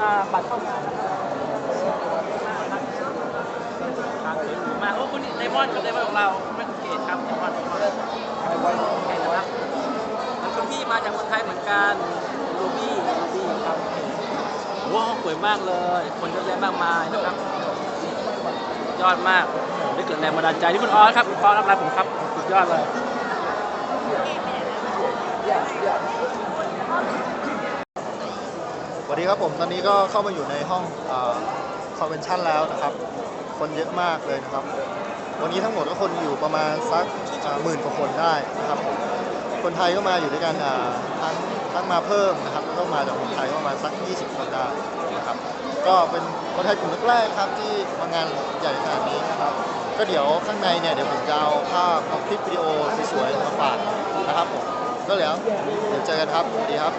อ่าบัตรเข้างานนะครับทางสวยหรูมาโอ้คุณไดมอนด์กับไดมอนด์ของเราคุณแม่คุณเกศครับไดมอนด์ไดมอนด์ใช่นะครับแล้วคุณพี่มาจากเมืองไทยเหมือนกันรูบี้รูบี้ครับว้าวสวยมากเลย คนเยอะแยะมากมายนะครับยอดมากได้เกิดแรงบันดาลใจที่คุณออสครับคุณออสรับผมครับสุดยอดเลย วัสดีครับผม ตอนนี้ก็เข้ามาอยู่ในห้องคอนเวนชั่นแล้วนะครับ คนเยอะมากเลยนะครับ วันนี้ทั้งหมดก็คนอยู่ประมาณสักหมื่นกว่าคนได้นะครับ คนไทยก็มาอยู่ด้วยกันทั้งทั้งมาเพิ่มนะครับแล้วก็มาจากคนไทยก็ประมาณสัก 20 คนได้นะครับ ก็เป็นคนไทยกลุ่มแรกๆครับที่มางานใหญ่ขนาดนี้นะครับ ก็เดี๋ยวข้างในเนี่ยเดี๋ยวผมจะเอาภาพเอาคลิปวิดีโอสวยๆมาฝากนะครับผมก็เดี๋ยวเดี๋ยวเจอกันครับสวัสดีครับ